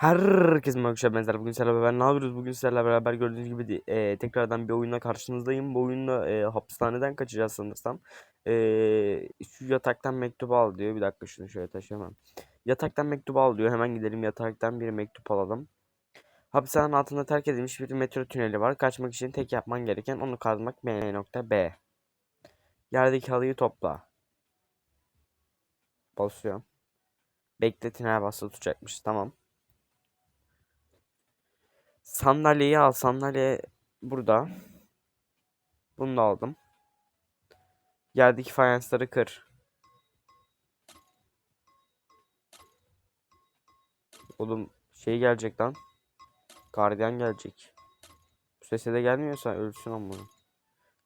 Herkes merhaba benzer. Bugün sizlerle beraber ne yapıyoruz? Bugün sizlerle beraber gördüğünüz gibi e, tekrardan bir oyunla karşınızdayım. Bu oyunda e, hapishaneden kaçacağız sanırsam. E, şu yataktan mektubu al diyor. Bir dakika şunu şöyle taşıyamam. Yataktan mektubu al diyor. Hemen gidelim yataktan bir mektup alalım. Hapishanenin altında terk edilmiş bir metro tüneli var. Kaçmak için tek yapman gereken onu kazmak B nokta B. Yerdeki halıyı topla. Basıyorum. Bekle tünel basılı tutacakmış. Tamam. Sandalyeyi al. Sandalye burada. Bunu da aldım. Yerdeki fayansları kır. Oğlum şey gelecek lan. Gardiyan gelecek. Bu sese de gelmiyorsa ölsün ama.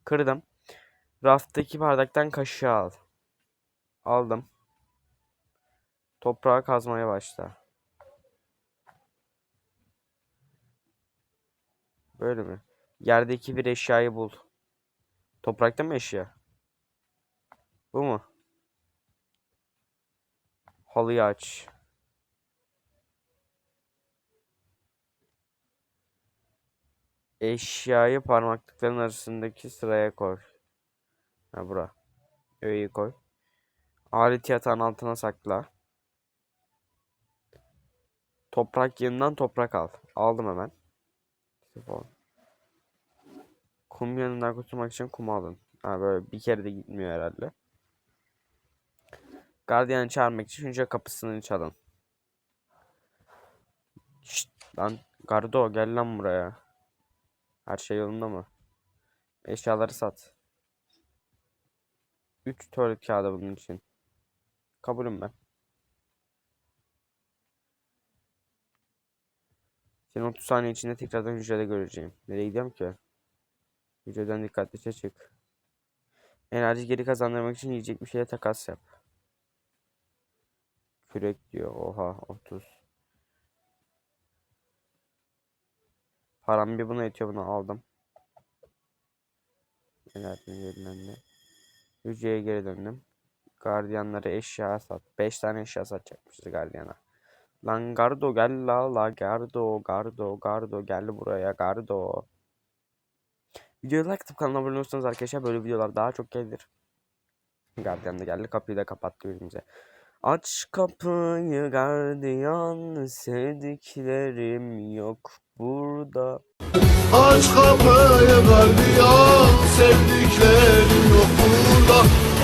Kırdım. Raftaki bardaktan kaşığı al. Aldım. Toprağı kazmaya başla. Böyle mi? Yerdeki bir eşyayı bul. Toprakta mı eşya? Bu mu? Halıyı aç. Eşyayı parmaklıkların arasındaki sıraya koy. Ha bura. Öğeyi koy. Alet yatağın altına sakla. Toprak yanından toprak al. Aldım hemen. Telefon. Kum yanından kurtulmak için kum alın. Ha böyle bir kere de gitmiyor herhalde. Gardiyanı çağırmak için önce kapısını çalın. Şşt lan Gardo gel lan buraya. Her şey yolunda mı? Eşyaları sat. 3 tuvalet kağıdı bunun için. Kabulüm ben. Seni 30 saniye içinde tekrardan hücrede göreceğim. Nereye gidiyorum ki? Hücreden dikkatlice çık. Enerji geri kazandırmak için yiyecek bir şeye takas yap. Kürek diyor. Oha 30. Param bir buna yetiyor bunu aldım. Enerji verilen ne? Hücreye geri döndüm. Gardiyanlara eşya sat. 5 tane eşya satacakmışız gardiyana. Lan Gardo gel la la Gardo Gardo Gardo gel buraya Gardo. Videoyu like atıp kanala abone olursanız arkadaşlar böyle videolar daha çok gelir. Gardiyan da geldi kapıyı da kapattı önümüze. Aç kapıyı gardiyan sevdiklerim yok burada. Aç kapıyı gardiyan sevdiklerim yok burada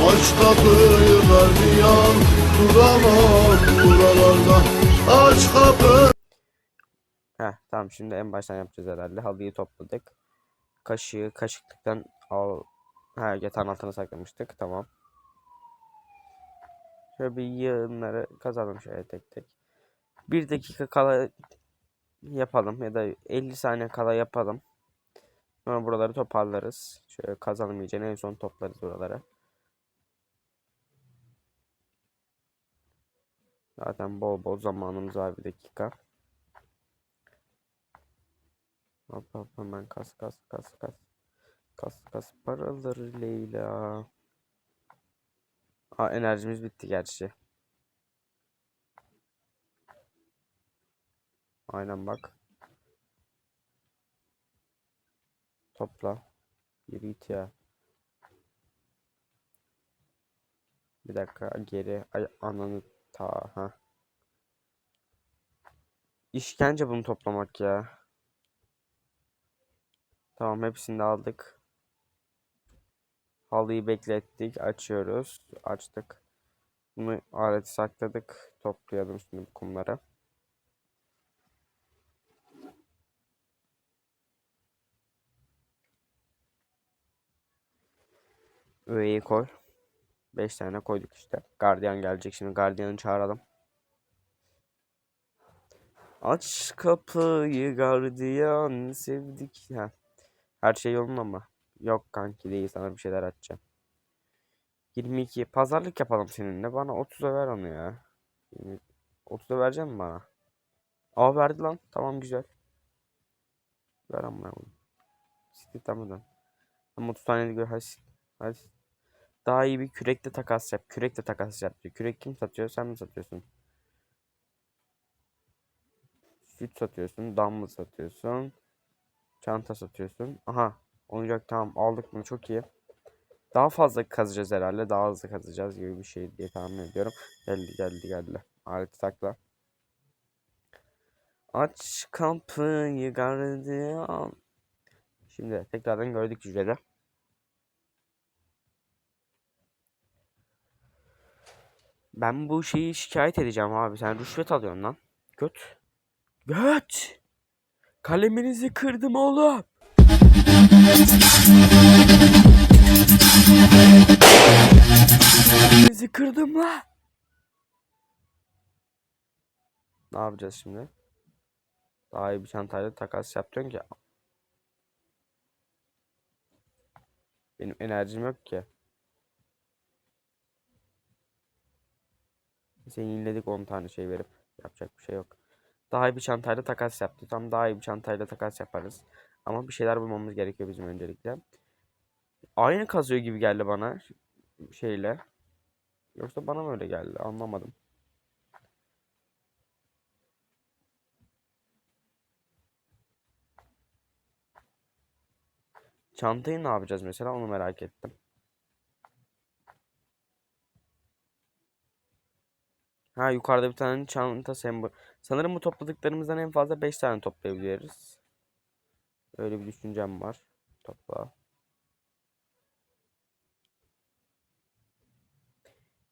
Aç kapıyı gardiyan duramam buralarda Aç kapıyı Heh tamam şimdi en baştan yapacağız herhalde. Halıyı topladık. Kaşığı kaşıklıktan al. Ha yatağın altına saklamıştık. Tamam. Şöyle bir yığınları kazalım şöyle tek tek. Bir dakika kala yapalım ya da 50 saniye kala yapalım. Sonra buraları toparlarız. Şöyle kazalım en son toplarız buraları. Zaten bol bol zamanımız var bir dakika. Hop hop hemen kas kas kas kas. Kas kas paraları Leyla. Ha enerjimiz bitti gerçi. Aynen bak. Topla. Yürü git ya. Bir dakika geri. Ay ananı ta ha. İşkence bunu toplamak ya. Tamam hepsini de aldık. Halıyı beklettik. Açıyoruz. Açtık. Bunu aleti sakladık. Toplayalım şimdi bu kumları. Öğeyi koy. 5 tane koyduk işte. Gardiyan gelecek şimdi. Gardiyanı çağıralım. Aç kapıyı gardiyan sevdik. Ha. Her şey yolunda mı? Yok kanki değil sana bir şeyler açacağım. 22 pazarlık yapalım seninle. Bana 30'a ver onu ya. 20 30'a verecek misin bana? Aa verdi lan. Tamam güzel. Ver amına koyayım. Siktir tamam. Ama 30 tane de hadi. Hadi. Daha iyi bir kürekle takas yap. Kürekle takas yap diyor. Kürek kim satıyor? Sen mi satıyorsun? Süt satıyorsun. Dumbbell satıyorsun. Çanta satıyorsun. Aha. Oyuncak tamam aldık bunu çok iyi. Daha fazla kazacağız herhalde. Daha hızlı kazacağız gibi bir şey diye tahmin ediyorum. Geldi geldi geldi. Aleti sakla. Aç kapıyı gardiyan. Şimdi tekrardan gördük hücrede. Ben bu şeyi şikayet edeceğim abi. Sen rüşvet alıyorsun lan. Göt. Göt. Kaleminizi kırdım oğlum. Kaleminizi kırdım la. Ne yapacağız şimdi? Daha iyi bir çantayla takas yapacaksın ki. Benim enerjim yok ki. Seni yeniledik 10 tane şey verip yapacak bir şey yok. Daha iyi bir çantayla takas yaptı. Tam daha iyi bir çantayla takas yaparız. Ama bir şeyler bulmamız gerekiyor bizim öncelikle. Aynı kazıyor gibi geldi bana şeyle. Yoksa bana mı öyle geldi? Anlamadım. Çantayı ne yapacağız mesela onu merak ettim. Ha yukarıda bir tane çanta sembol. Sanırım bu topladıklarımızdan en fazla 5 tane toplayabiliriz. Öyle bir düşüncem var. Topla.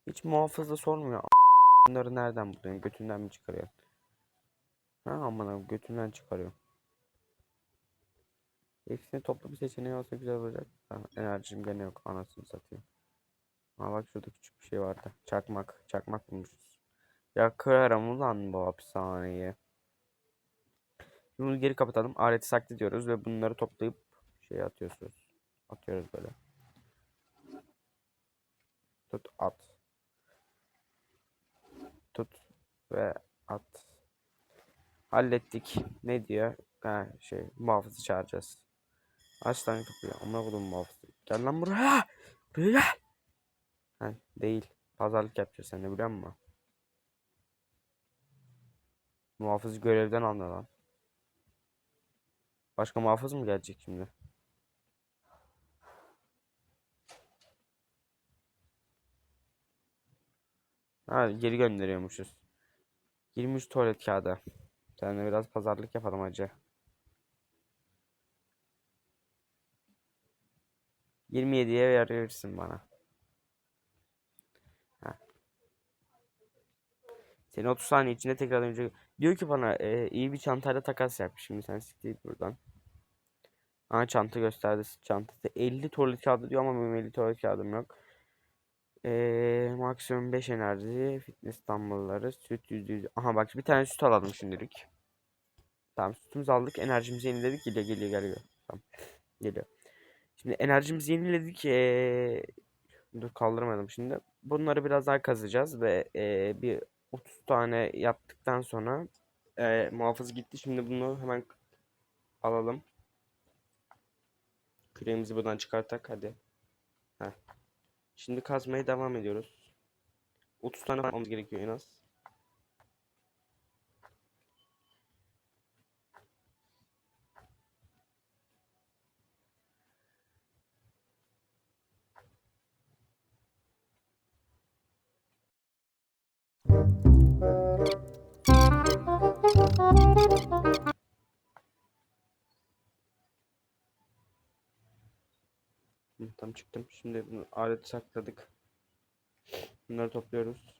Hiç muhafız da sormuyor. Bunları nereden buluyorsun? Götünden mi çıkarıyorsun? Ha aman götünden çıkarıyor. Hepsini toplu bir seçeneği olsa güzel olacak. Ha, enerjim gene yok. Anasını satayım. Ha bak şurada küçük bir şey vardı. Çakmak. Çakmak bulmuşuz. Ya kırarım ulan bu hapishaneyi. Bunu geri kapatalım. Aleti saklı diyoruz ve bunları toplayıp şey atıyoruz. Atıyoruz böyle. Tut at. Tut ve at. Hallettik. Ne diyor? Ha şey muhafızı çağıracağız. Aç lan kapıyı. Amına koydum muhafızı. Gel lan buraya. Buraya gel. Ha, değil. Pazarlık yapacağız sen de biliyor musun? Muhafız görevden aldı lan. Başka muhafız mı gelecek şimdi? Ha geri gönderiyormuşuz. 23 tuvalet kağıdı. Seninle biraz pazarlık yapalım hacı. 27'ye verirsin bana. Ha. Seni 30 saniye içinde tekrar önce diyor ki bana e, iyi bir çantayla takas yap. Şimdi sen siktir buradan. Aa çanta gösterdi çantası. 50 tuvalet kağıdı diyor ama benim 50 tuvalet kağıdım yok. Ee, maksimum 5 enerji, fitness dumbbellları, süt yüzde yüz. Aha bak bir tane süt alalım şimdilik. Tamam sütümüzü aldık. Enerjimizi yeniledik. Geliyor geliyor geliyor. Tamam. Geliyor. Şimdi enerjimizi yeniledik. Ee, dur kaldırmadım şimdi. Bunları biraz daha kazacağız ve ee, bir 30 tane yaptıktan sonra ee, muhafız gitti. Şimdi bunu hemen alalım. Küreğimizi buradan çıkartak hadi. Heh. Şimdi kazmaya devam ediyoruz. 30 tane yapmamız gerekiyor en az. Tam çıktım. Şimdi aleti sakladık. Bunları topluyoruz.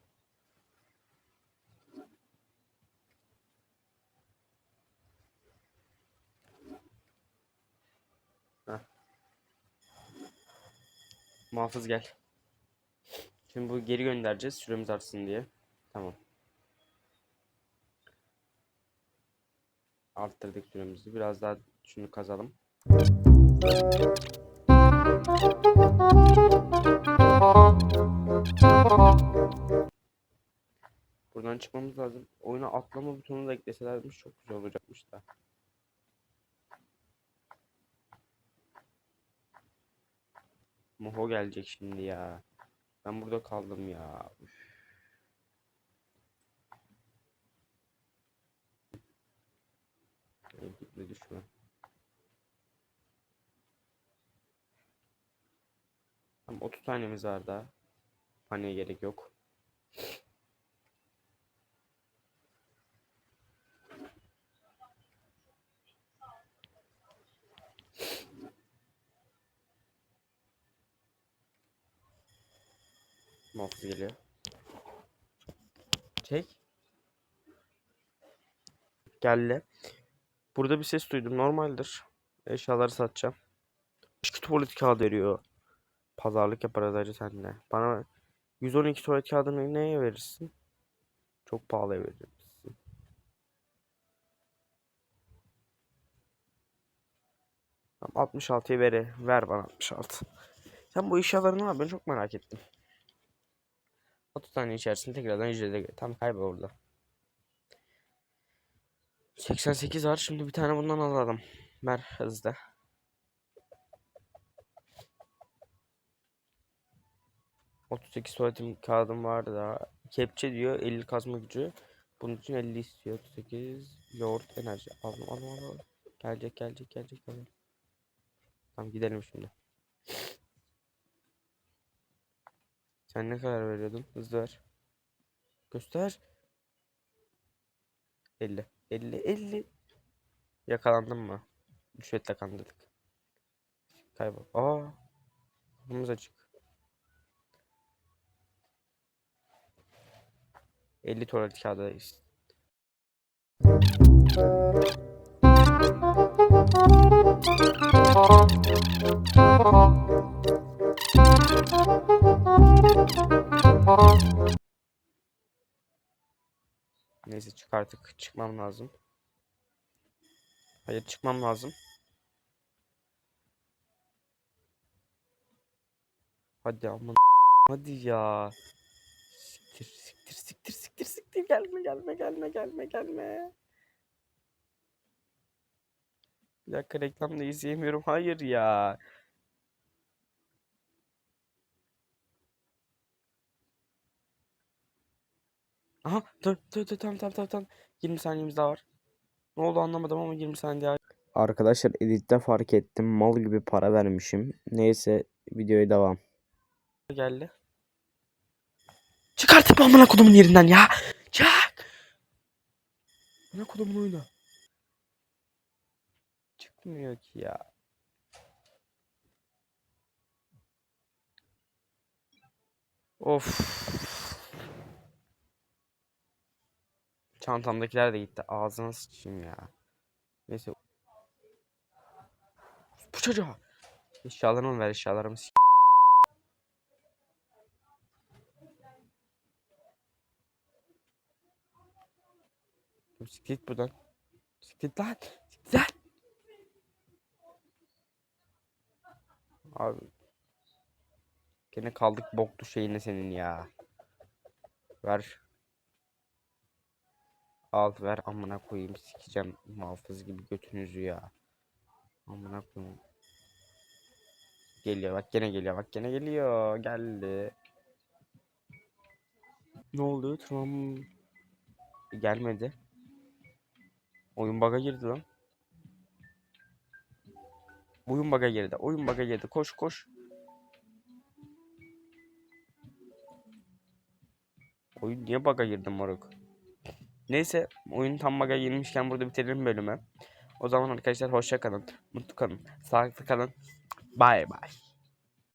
Heh. Muhafız gel. Şimdi bu geri göndereceğiz süremiz artsın diye. Tamam. Arttırdık süremizi. Biraz daha şunu kazalım. Buradan çıkmamız lazım. Oyuna atlama butonu da ekleselermiş çok güzel olacakmış da. Moho gelecek şimdi ya. Ben burada kaldım ya. Üf. Bir düşme. Tamam 30 tanemiz var daha. Paniğe gerek yok. Muhafız geliyor. Çek. Geldi. Burada bir ses duydum. Normaldir. Eşyaları satacağım. Başka tuvalet kağıdı veriyor. Pazarlık yaparız acı seninle. Bana 112 tuvalet kağıdını neye verirsin? Çok pahalıya verirsin. Tamam 66'yı ver, ver bana 66. Sen bu eşyaları ne yapıyorsun çok merak ettim. 30 tane içerisinde tekrardan ücrete. Tam kaybol orada. 88 var. Şimdi bir tane bundan alalım. Ver hızlı. ...38 tuvaletim kağıdım vardı daha. Kepçe diyor 50 kazma gücü. Bunun için 50 istiyor. 38 yoğurt enerji. Aldım aldım. aldım. Gelecek gelecek gelecek. gelecek. Tamam gidelim şimdi. Sen ne kadar veriyordun? Hızlı ver. Göster. 50. 50. 50. Yakalandın mı? Rüşvetle kandırdık. Kaybol. Aa. Kapımız açık. 50 tuvalet kağıdı ist- Neyse çık artık. Çıkmam lazım. Hayır çıkmam lazım. Hadi aman hadi ya. Siktir siktir siktir siktir siktir gelme gelme gelme gelme gelme. Bir dakika reklamda izleyemiyorum. Hayır ya. Aha dur dur dur tamam tamam tamam tamam. 20 saniyemiz daha var. Ne oldu anlamadım ama 20 saniye daha. Arkadaşlar editte fark ettim. Mal gibi para vermişim. Neyse videoya devam. Geldi. Çık artık amına kodumun yerinden ya. Çık. Amına kodumun oyunu. Çıkmıyor ki ya. Of. Çantamdakiler de gitti. Ağzına sıçayım ya. Neyse. Bu çocuğa. Eşyalarımı ver eşyalarımı s- git buradan. Git lan. Siktir lan. Abi. Gene kaldık boktu şeyine senin ya. Ver. Al ver amına koyayım sikeceğim muhafız gibi götünüzü ya. Amına koyayım. Geliyor bak gene geliyor bak gene geliyor geldi. Ne oldu tamam. Gelmedi. Oyun bug'a girdi lan. Oyun bug'a girdi. Oyun bug'a girdi. Koş koş. Oyun niye bug'a girdi moruk? Neyse oyun tam bug'a girmişken burada bitirelim bölümü. O zaman arkadaşlar hoşça kalın. Mutlu kalın. Sağlıklı kalın. Bye bye.